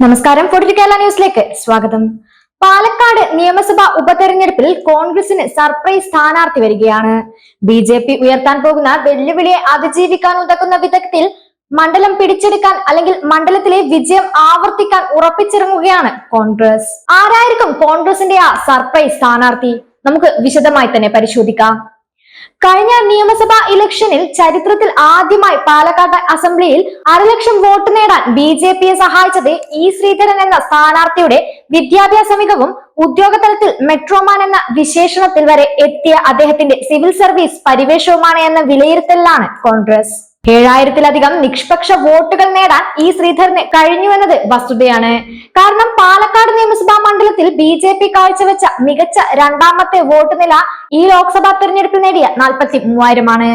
നമസ്കാരം. ഫോർട്ടി കേരള ന്യൂസിലേക്ക് സ്വാഗതം. പാലക്കാട് നിയമസഭാ ഉപതെരഞ്ഞെടുപ്പിൽ കോൺഗ്രസിന് സർപ്രൈസ് സ്ഥാനാർത്ഥി വരികയാണ്. ബി ജെ പി ഉയർത്താൻ പോകുന്ന വെല്ലുവിളിയെ അതിജീവിക്കാൻ ഉതകുന്ന വിദഗ്ധത്തിൽ മണ്ഡലം പിടിച്ചെടുക്കാൻ അല്ലെങ്കിൽ മണ്ഡലത്തിലെ വിജയം ആവർത്തിക്കാൻ ഉറപ്പിച്ചിറങ്ങുകയാണ് കോൺഗ്രസ്. ആരായിരിക്കും കോൺഗ്രസിന്റെ ആ സർപ്രൈസ് സ്ഥാനാർത്ഥി? നമുക്ക് വിശദമായി തന്നെ പരിശോധിക്കാം. കഴിഞ്ഞ നിയമസഭാ ഇലക്ഷനിൽ ചരിത്രത്തിൽ ആദ്യമായി പാലക്കാട് അസംബ്ലിയിൽ അരലക്ഷം വോട്ട് നേടാൻ ബി ജെ പിയെ സഹായിച്ചത് ഇ ശ്രീധരൻ എന്ന സ്ഥാനാർത്ഥിയുടെ വിദ്യാഭ്യാസ മികവും ഉദ്യോഗതലത്തിൽ മെട്രോമാൻ എന്ന വിശേഷണത്തിൽ വരെ എത്തിയ അദ്ദേഹത്തിന്റെ സിവിൽ സർവീസ് പരിവേഷവുമാണ് എന്ന വിലയിരുത്തലിലാണ് കോൺഗ്രസ്. ഏഴായിരത്തിലധികം നിഷ്പക്ഷ വോട്ടുകൾ നേടാൻ ഇ ശ്രീധരന് കഴിഞ്ഞുവെന്നത് വസ്തുതയാണ്. കാരണം പാലക്കാട് നിയമസഭാ മണ്ഡലത്തിൽ ബി ജെ പി കാഴ്ചവെച്ച മികച്ച രണ്ടാമത്തെ വോട്ട് നില ഈ ലോക്സഭാ തെരഞ്ഞെടുപ്പിൽ നേടിയ നാൽപ്പത്തി മൂവായിരമാണ്.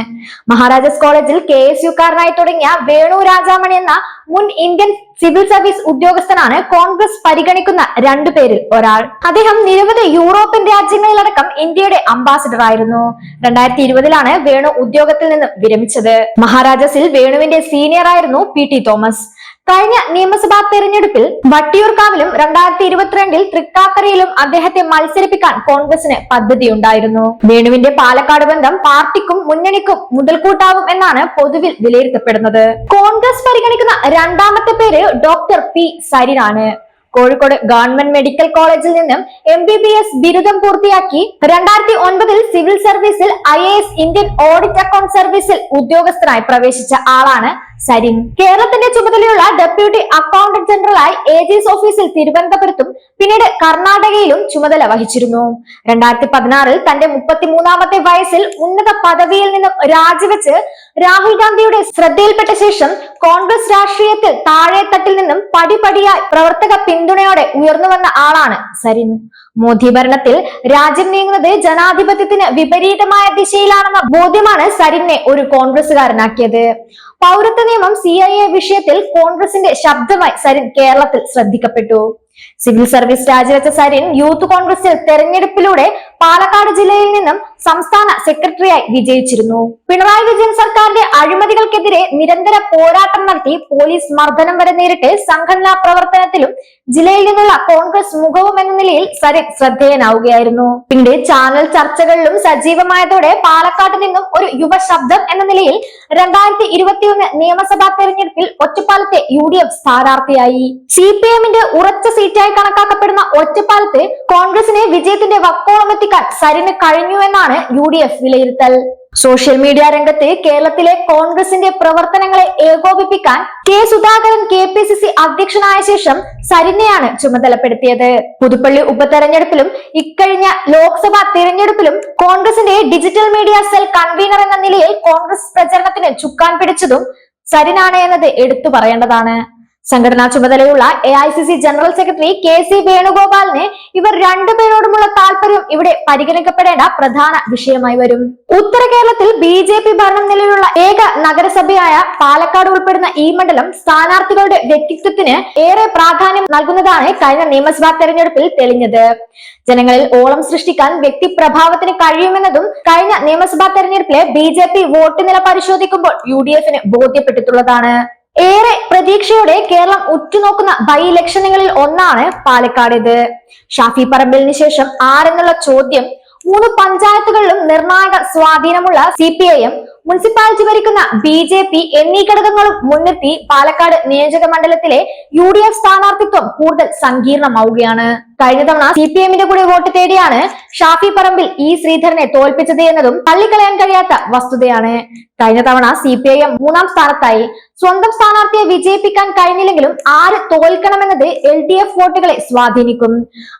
മഹാരാജാസ് കോളേജിൽ കെ എസ് യുക്കാരനായി തുടങ്ങിയ വേണു രാജാമണി എന്ന മുൻ ഇന്ത്യൻ സിവിൽ സർവീസ് ഉദ്യോഗസ്ഥനാണ് കോൺഗ്രസ് പരിഗണിക്കുന്ന രണ്ടു പേരിൽ ഒരാൾ. അദ്ദേഹം നിരവധി യൂറോപ്യൻ രാജ്യങ്ങളിലടക്കം ഇന്ത്യയുടെ അംബാസിഡർ ആയിരുന്നു. രണ്ടായിരത്തി ഇരുപതിലാണ് വേണു ഉദ്യോഗത്തിൽ നിന്ന് വിരമിച്ചത്. മഹാരാജസിൽ വേണുവിന്റെ സീനിയർ ആയിരുന്നു പി ടി തോമസ്. കഴിഞ്ഞ നിയമസഭാ തെരഞ്ഞെടുപ്പിൽ വട്ടിയൂർക്കാവിലും രണ്ടായിരത്തി ഇരുപത്തിരണ്ടിൽ തൃക്കാക്കരയിലും അദ്ദേഹത്തെ മത്സരിപ്പിക്കാൻ കോൺഗ്രസിന് പദ്ധതിയുണ്ടായിരുന്നു. വേണുവിന്റെ പാലക്കാട് ബന്ധം പാർട്ടിക്കും മുന്നണിക്കും മുതൽക്കൂട്ടാവും എന്നാണ് പൊതുവിൽ വിലയിരുത്തപ്പെടുന്നത്. കോൺഗ്രസ് പരിഗണിക്കുന്ന രണ്ടാമത്തെ പേര് ഡോക്ടർ പി സരിനാണ്. കോഴിക്കോട് ഗവൺമെന്റ് മെഡിക്കൽ കോളേജിൽ നിന്നും എം ബി ബി എസ് ബിരുദം പൂർത്തിയാക്കി രണ്ടായിരത്തി ഒൻപതിൽ സിവിൽ സർവീസിൽ I A S Indian audit account സർവീസിൽ ഉദ്യോഗസ്ഥനായി പ്രവേശിച്ച ആളാണ് സരിൻ. കേരളത്തിന്റെ ചുമതലയുള്ള ഡെപ്യൂട്ടി അക്കൗണ്ടന്റ് ജനറലായി എസ് ഓഫീസിൽ തിരുവനന്തപുരത്തും പിന്നീട് കർണാടകയിലും ചുമതല വഹിച്ചിരുന്നു. രണ്ടായിരത്തി പതിനാറിൽ തന്റെ മുപ്പത്തിമൂന്നാമത്തെ വയസ്സിൽ ഉന്നത പദവിയിൽ നിന്നും രാജിവെച്ച് രാഹുൽ ഗാന്ധിയുടെ ശ്രദ്ധയിൽപ്പെട്ട ശേഷം കോൺഗ്രസ് രാഷ്ട്രീയത്തിൽ താഴെത്തട്ടിൽ നിന്നും പടിപടിയായി പ്രവർത്തക പിന്തുണയോടെ ഉയർന്നു വന്ന ആളാണ് സരിൻ. മോദി ഭരണത്തിൽ രാജ്യം നീങ്ങുന്നത് ജനാധിപത്യത്തിന് വിപരീതമായ ദിശയിലാണെന്ന ബോധ്യമാണ് സരിനെ ഒരു കോൺഗ്രസുകാരനാക്കിയത് പൗരത്വ നിയമം സി വിഷയത്തിൽ കോൺഗ്രസിന്റെ ശബ്ദമായി സരിൻ കേരളത്തിൽ ശ്രദ്ധിക്കപ്പെട്ടു. സിവിൽ സർവീസ് രാജിവെച്ച സരിൻ യൂത്ത് കോൺഗ്രസിൽ തെരഞ്ഞെടുപ്പിലൂടെ പാലക്കാട് ജില്ലയിൽ നിന്നും സംസ്ഥാന സെക്രട്ടറിയായി വിജയിച്ചിരുന്നു. പിണറായി വിജയൻ സർക്കാരിന്റെ അഴിമതികൾക്കെതിരെ നിരന്തര പോരാട്ടം നടത്തി പോലീസ് മർദ്ദനം വരെ നേരിട്ട് സംഘടനാ പ്രവർത്തനത്തിലും ജില്ലയിൽ നിന്നുള്ള കോൺഗ്രസ് മുഖവും എന്ന നിലയിൽ സരിൻ ശ്രദ്ധേയനാവുകയായിരുന്നു. പിന്നീട് ചാനൽ ചർച്ചകളിലും സജീവമായതോടെ പാലക്കാട് നിന്നും ഒരു യുവ ശബ്ദം എന്ന നിലയിൽ രണ്ടായിരത്തി ഇരുപത്തിയൊന്ന് നിയമസഭാ തെരഞ്ഞെടുപ്പിൽ ഒറ്റപ്പാലത്തെ യു ഡി എഫ് സ്ഥാനാർത്ഥിയായി. സി പി എമ്മിന്റെ ഉറച്ച സീറ്റായി കണക്കാക്കപ്പെടുന്ന ഒറ്റപ്പാലത്ത് കോൺഗ്രസിനെ വിജയത്തിന്റെ വക്കോളം എത്തിക്കാൻ സരിന് കഴിഞ്ഞു എന്നാണ് യു ഡി എഫ് വിലയിരുത്തൽ. സോഷ്യൽ മീഡിയ രംഗത്ത് കേരളത്തിലെ കോൺഗ്രസിന്റെ പ്രവർത്തനങ്ങളെ ഏകോപിപ്പിക്കാൻ K Sudhakaran K P C C അധ്യക്ഷനായ ശേഷം സരിനെയാണ് ചുമതലപ്പെടുത്തിയത്. പുതുപ്പള്ളി ഉപതെരഞ്ഞെടുപ്പിലും ഇക്കഴിഞ്ഞ ലോക്സഭാ തിരഞ്ഞെടുപ്പിലും കോൺഗ്രസിന്റെ ഡിജിറ്റൽ മീഡിയ സെൽ കൺവീനർ എന്ന നിലയിൽ കോൺഗ്രസ് പ്രചരണത്തിന് ചുക്കാൻ പിടിച്ചതും സരിനാണ് എന്നത് എടുത്തു പറയേണ്ടതാണ്. സംഘടനാ ചുമതലയുള്ള A I C C general secretary K C വേണുഗോപാലിന് ഇവർ രണ്ടുപേരോടുമുള്ള താല്പര്യം ഇവിടെ പരിഗണിക്കപ്പെടേണ്ട പ്രധാന വിഷയമായി വരും. ഉത്തര കേരളത്തിൽ ബി ജെ പി ഭരണം നിലവിലുള്ള ഏക നഗരസഭയായ പാലക്കാട് ഉൾപ്പെടുന്ന ഈ മണ്ഡലം സ്ഥാനാർത്ഥികളുടെ വ്യക്തിത്വത്തിന് ഏറെ പ്രാധാന്യം നൽകുന്നതാണ് കഴിഞ്ഞ നിയമസഭാ തെരഞ്ഞെടുപ്പിൽ തെളിഞ്ഞത്. ജനങ്ങളിൽ ഓളം സൃഷ്ടിക്കാൻ വ്യക്തി പ്രഭാവത്തിന് കഴിയുമെന്നതും കഴിഞ്ഞ നിയമസഭാ തെരഞ്ഞെടുപ്പിലെ ബി ജെ പി വോട്ട് നില പരിശോധിക്കുമ്പോൾ യു ഡി എഫിന് ബോധ്യപ്പെട്ടിട്ടുള്ളതാണ്. ഏറെ പ്രതീക്ഷയോടെ കേരളം ഉറ്റുനോക്കുന്ന ബൈ ഇലക്ഷനുകളിൽ ഒന്നാണ് പാലക്കാടേത് ഷാഫി പറമ്പിലിന് ശേഷം ആരെന്നുള്ള ചോദ്യം മൂന്ന് പഞ്ചായത്തുകളിലും നിർണായക സ്വാധീനമുള്ള C P I M municipality ഭരിക്കുന്ന ബി ജെ പി എന്നീ ഘടകങ്ങളും മുൻനിർത്തി പാലക്കാട് നിയോജക മണ്ഡലത്തിലെ യു ഡി എഫ് സ്ഥാനാർത്ഥിത്വം കൂടുതൽ സങ്കീർണമാവുകയാണ്. കഴിഞ്ഞ തവണ സി പി എമ്മിന്റെ കൂടെ വോട്ട് തേടിയാണ് ഷാഫി പറമ്പിൽ ഇ ശ്രീധരനെ തോൽപ്പിച്ചത് എന്നതും തള്ളിക്കളയാൻ കഴിയാത്ത വസ്തുതയാണ്. കഴിഞ്ഞ തവണ സി പി ഐ എം മൂന്നാം സ്ഥാനത്തായി സ്വന്തം സ്ഥാനാർത്ഥിയെ വിജയിപ്പിക്കാൻ കഴിഞ്ഞില്ലെങ്കിലും ആര് തോൽക്കണമെന്നത് എൽ ഡി എഫ് വോട്ടുകളെ സ്വാധീനിക്കും.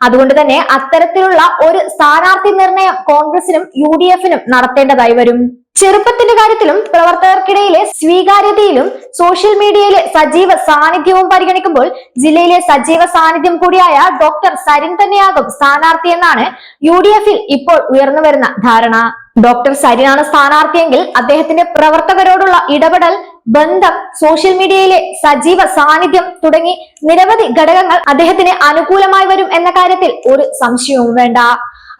അതുകൊണ്ട് തന്നെ അത്തരത്തിലുള്ള ഒരു സ്ഥാനാർത്ഥി നിർണയം കോൺഗ്രസിനും യു ഡി എഫിനും നടത്തേണ്ടതായി വരും. ചെറുപ്പത്തിന്റെ കാര്യത്തിലും പ്രവർത്തകർക്കിടയിലെ സ്വീകാര്യതയിലും സോഷ്യൽ മീഡിയയിലെ സജീവ സാന്നിധ്യവും പരിഗണിക്കുമ്പോൾ ജില്ലയിലെ സജീവ സാന്നിധ്യം കൂടിയായ ഡോക്ടർ സരിൻ തന്നെയാകും സ്ഥാനാർത്ഥി എന്നാണ് യു ഡി എഫിൽ ഇപ്പോൾ ഉയർന്നുവരുന്ന ധാരണ. ഡോക്ടർ സരിനാണ് സ്ഥാനാർത്ഥിയെങ്കിൽ അദ്ദേഹത്തിന്റെ പ്രവർത്തകരോടുള്ള ഇടപെടൽ ബന്ധം സോഷ്യൽ മീഡിയയിലെ സജീവ സാന്നിധ്യം തുടങ്ങി നിരവധി ഘടകങ്ങൾ അദ്ദേഹത്തിന് അനുകൂലമായി വരും എന്ന കാര്യത്തിൽ ഒരു സംശയവും വേണ്ട.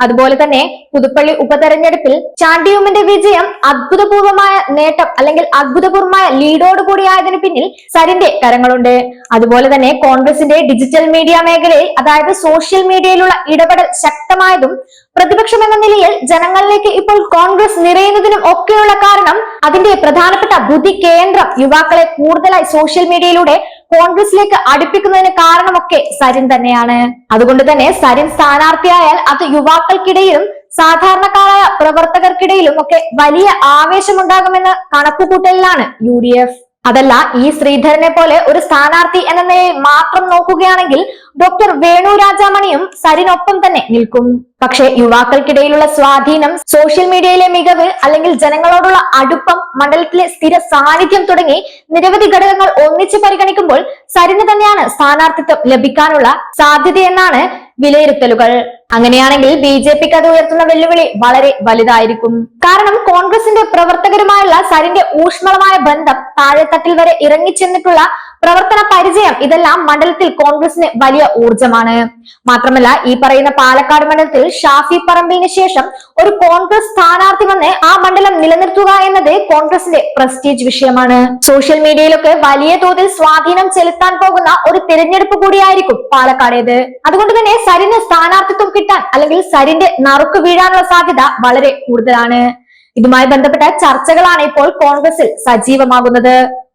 അതുപോലെ തന്നെ പുതുപ്പള്ളി ഉപതെരഞ്ഞെടുപ്പിൽ ചാണ്ടിയുമിന്റെ വിജയം അത്ഭുതപൂർവമായ നേട്ടം അല്ലെങ്കിൽ അത്ഭുതപൂർവമായ ലീഡോട് കൂടിയായതിനു പിന്നിൽ സരിന്റെ കരങ്ങളുണ്ട്. അതുപോലെ തന്നെ കോൺഗ്രസിന്റെ ഡിജിറ്റൽ മീഡിയ മേഖലയിൽ അതായത് സോഷ്യൽ മീഡിയയിലുള്ള ഇടപെടൽ ശക്തമായതും പ്രതിപക്ഷം എന്ന നിലയിൽ ജനങ്ങളിലേക്ക് ഇപ്പോൾ കോൺഗ്രസ് നിറയുന്നതിനും ഒക്കെയുള്ള കാരണം അതിന്റെ പ്രധാനപ്പെട്ട ബുദ്ധി കേന്ദ്രം യുവാക്കളെ കൂടുതലായി സോഷ്യൽ മീഡിയയിലൂടെ കോൺഗ്രസിലേക്ക് അടുപ്പിക്കുന്നതിന് കാരണമൊക്കെ സരിൻ തന്നെയാണ്. അതുകൊണ്ട് തന്നെ സരിൻ സ്ഥാനാർത്ഥിയായാൽ അത് യുവാക്കൾക്കിടയിലും സാധാരണക്കാരായ പ്രവർത്തകർക്കിടയിലും ഒക്കെ വലിയ ആവേശമുണ്ടാകുമെന്ന് കണക്കുകൂട്ടലിലാണ് യു ഡി എഫ്. അതല്ല ഈ ശ്രീധരനെ പോലെ ഒരു സ്ഥാനാർത്ഥി എന്ന നിലയിൽ മാത്രം നോക്കുകയാണെങ്കിൽ ഡോക്ടർ വേണു രാജാമണിയും സരിനൊപ്പം തന്നെ നിൽക്കും. പക്ഷേ യുവാക്കൾക്കിടയിലുള്ള സ്വാധീനം സോഷ്യൽ മീഡിയയിലെ മികവ് അല്ലെങ്കിൽ ജനങ്ങളോടുള്ള അടുപ്പം മണ്ഡലത്തിലെ സ്ഥിര സാന്നിധ്യം തുടങ്ങി നിരവധി ഘടകങ്ങൾ ഒന്നിച്ച് പരിഗണിക്കുമ്പോൾ സരിന് തന്നെയാണ് സ്ഥാനാർത്ഥിത്വം ലഭിക്കാനുള്ള സാധ്യതയെന്നാണ് വിലയിരുത്തലുകൾ. അങ്ങനെയാണെങ്കിൽ ബി ജെ പിക്ക് അത് ഉയർത്തുന്ന വെല്ലുവിളി വളരെ വലുതായിരിക്കും. കാരണം കോൺഗ്രസിന്റെ പ്രവർത്തകരുമായുള്ള സരിന്റെ ഊഷ്മളമായ ബന്ധം താഴെത്തട്ടിൽ വരെ ഇറങ്ങിച്ചെന്നിട്ടുള്ള പ്രവർത്തന പരിചയം ഇതെല്ലാം മണ്ഡലത്തിൽ കോൺഗ്രസിന് വലിയ ഊർജമാണ് മാത്രമല്ല ഈ പറയുന്ന പാലക്കാട് മണ്ഡലത്തിൽ ഷാഫി പറമ്പിലിന് ശേഷം ഒരു കോൺഗ്രസ് സ്ഥാനാർത്ഥി വന്ന് ആ മണ്ഡലം നിലനിർത്തുക എന്നത് കോൺഗ്രസിന്റെ പ്രസ്റ്റീജ് വിഷയമാണ്. സോഷ്യൽ മീഡിയയിലൊക്കെ വലിയ തോതിൽ സ്വാധീനം ചെലുത്താൻ പോകുന്ന ഒരു തിരഞ്ഞെടുപ്പ് കൂടിയായിരിക്കും പാലക്കാടേത്. അതുകൊണ്ട് തന്നെ സരിന് സ്ഥാനാർത്ഥിത്വം കിട്ടാൻ അല്ലെങ്കിൽ സരിന്റെ നറുക്ക് വീഴാനുള്ള സാധ്യത വളരെ കൂടുതലാണ്. ഇതുമായി ബന്ധപ്പെട്ട ചർച്ചകളാണ് ഇപ്പോൾ കോൺഗ്രസിൽ സജീവമാകുന്നത്.